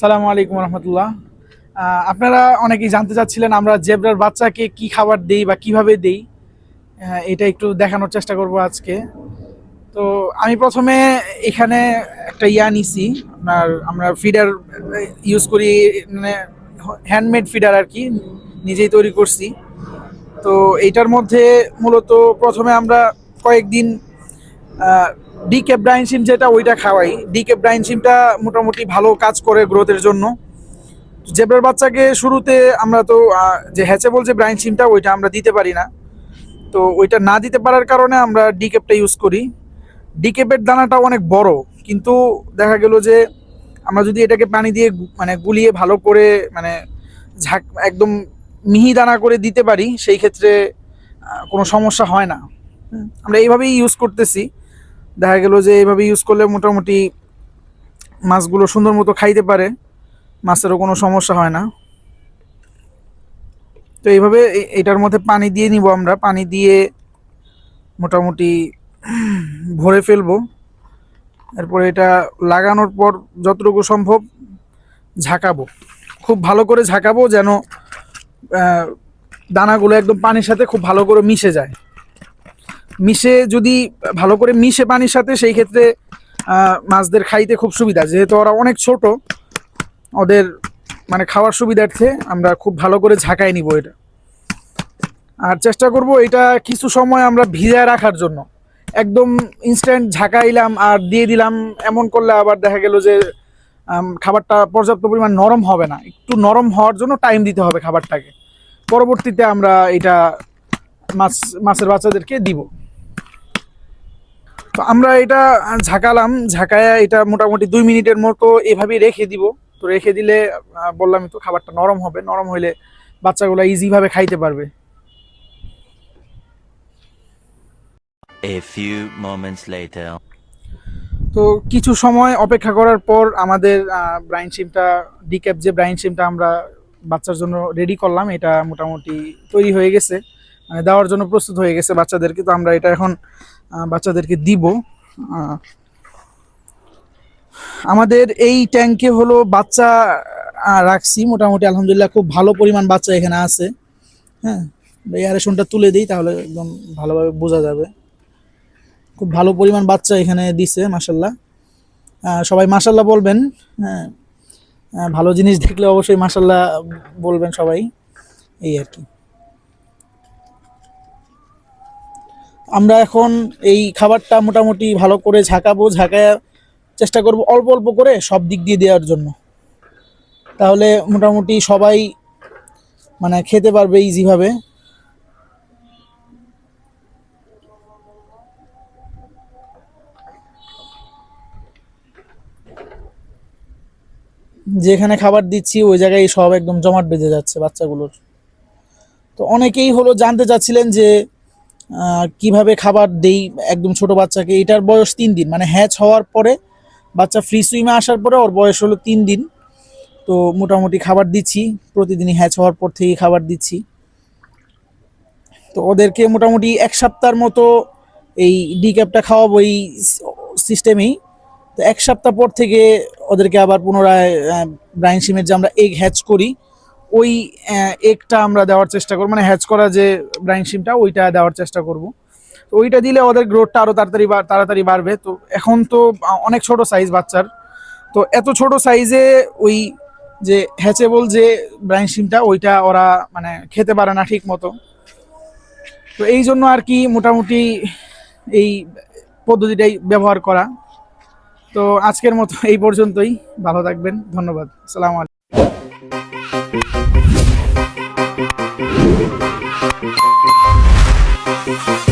সালামু আলাইকুম রহমতুল্লাহ। আপনারা অনেকেই জানতে চাচ্ছিলেন আমরা জেব্রার বাচ্চাকে কি খাবার দেই বা কীভাবে দেই। এটা একটু দেখানোর চেষ্টা করব আজকে। তো আমি প্রথমে এখানে একটা ইয়া নিছি, আপনার আমরা ফিডার ইউজ করি মানে হ্যান্ডমেড ফিডার আর কি, নিজেই তৈরি করছি। তো এইটার মধ্যে মূলত প্রথমে আমরা কয়েকদিন ডিকেপ ব্রাইনসিম যেটা ওইটা খাওয়াই। ডিকেপ ব্রাইনসিমটা মোটামুটি ভালো কাজ করে গ্রোথের জন্য। জেব্রার বাচ্চাকে শুরুতে আমরা তো যে হ্যাচেবল যে ব্রাইনসিমটা ওইটা আমরা দিতে পারি না। তো ওইটা না দিতে পারার কারণে আমরা ডিকেপটা ইউজ করি। ডিকেপের দানাটা অনেক বড়, কিন্তু দেখা গেল যে আমরা যদি এটাকে পানি দিয়ে মানে গুলিয়ে ভালো করে মানে ঝাঁক, একদম মিহি দানা করে দিতে পারি, সেই ক্ষেত্রে কোনো সমস্যা হয় না। আমরা এইভাবেই ইউজ করতেছি। দেখা গেল যে এইভাবে ইউজ করলে মোটামুটি মাছগুলো সুন্দর মতো খাইতে পারে, মাছেরও কোনো সমস্যা হয় না। তো এইভাবে এটার মধ্যে পানি দিয়ে নিব আমরা। পানি দিয়ে মোটামুটি ভরে ফেলব। এরপরে এটা লাগানোর পর যতটুকু সম্ভব ঝাঁকাবো। খুব ভালো করে ঝাঁকাবো যেন দানাগুলো একদম পানির সাথে খুব ভালো করে মিশে যায়। মিশে যদি ভালো করে মিশে পানির সাথে, সেই ক্ষেত্রে মাছদের খাইতে খুব সুবিধা। যেহেতু ওরা অনেক ছোট, ওদের মানে খাওয়ার সুবিধার্থে আমরা খুব ভালো করে ঝাঁকাই নিব এটা। আর চেষ্টা করব এটা কিছু সময় আমরা ভিজায় রাখার জন্য। একদম ইনস্ট্যান্ট ঝাঁকাইলাম আর দিয়ে দিলাম, এমন করলে আবার দেখা গেল যে খাবারটা পর্যাপ্ত পরিমাণ নরম হবে না। একটু নরম হওয়ার জন্য টাইম দিতে হবে খাবারটাকে। পরবর্তীতে আমরা এটা মাছ, মাছের বাচ্চাদেরকে দিব। তো আমরা এটা ঝাঁকালাম ঝাঁকায়া এটা মোটামুটি দুই মিনিটের মতো এভাবেই রেখে দিব। তো রেখে দিলে আহ, বললামই তো খাবারটা নরম হবে নরম হইলে বাচ্চাগুলো ইজিভাবে খাইতে পারবে। A few moments later. তো কিছু সময় অপেক্ষা করার পর আমাদের ব্রাইন সিমটা ডিক্যাপ যে ব্রাইন সিমটা আমরা বাচ্চার জন্য রেডি করলাম এটা মোটামুটি তৈরি হয়ে গেছে। মানে দেওয়ার জন্য প্রস্তুত হয়ে গেছে বাচ্চাদেরকে। তো আমরা এটা এখন বাচ্চাদেরকে দিব। আমাদের এই ট্যাঙ্কে হলো বাচ্চা রাখছি। মোটামুটি আলহামদুলিল্লাহ খুব ভালো পরিমাণ বাচ্চা এখানে আছে। হ্যাঁ এয়ারেশনটা তুলে দিই তাহলে একদম ভালোভাবে বোঝা যাবে। খুব ভালো পরিমাণ বাচ্চা এখানে দিছে মাসাল্লাহ সবাই মাসাল্লাহ বলবেন। হ্যাঁ ভালো জিনিস দেখলে অবশ্যই মাসাল্লাহ বলবেন সবাই। এই আর কি। আমরা এখন এই খাবারটা মোটামুটি ভালো করে ঝাঁকাবো, ঝাঁকায় চেষ্টা করব অল্প অল্প করে সব দিক দিয়ে দেওয়ার জন্য। তাহলে মোটামুটি সবাই মানে খেতে পারবে ইজিভাবে যেখানে খাবার দিচ্ছি ওই জায়গায় সব একদম জমাট বেঁধে যাচ্ছে বাচ্চাগুলোর। তো অনেকেই হলো জানতে চাচ্ছিলেন যে কীভাবে খাবার দেই একদম ছোট বাচ্চাকে, এটার বয়স তিন দিন। মানে হ্যাচ হওয়ার পরে বাচ্চা ফ্রি সুইমে আসার পরে ওর বয়স হলো তিন দিন। তো মোটামুটি খাবার দিচ্ছি, প্রতিদিনই হ্যাচ হওয়ার পর থেকেই খাবার দিচ্ছি। তো ওদেরকে মোটামুটি এক সপ্তাহের মতো এই ডি ক্যাপটা খাওয়াবো এই সিস্টেমেই তো এক সপ্তাহ পর থেকে ওদেরকে আবার পুনরায় ব্রাইন সিমের যে আমরা এগ হ্যাচ করি ওই একটা আমরা দেওয়ার চেষ্টা করব মানে হ্যাচ করা যে ব্রাইন সিমটা ওইটা দেওয়ার চেষ্টা করব। তো ওইটা দিলে ওদের গ্রোথটা আরও তাড়াতাড়ি তাড়াতাড়ি বাড়বে। তো এখন তো অনেক ছোট সাইজ বাচ্চার। তো এত ছোট সাইজে ওই যে হ্যাচেবল যে ব্রাইন সিমটা ওইটা ওরা মানে খেতে পারে না ঠিক মতো। তো এই জন্য আর কি মোটামুটি এই পদ্ধতিটাই ব্যবহার করা। তো আজকের মতো এই পর্যন্তই। ভালো থাকবেন। ধন্যবাদ। সালাম Música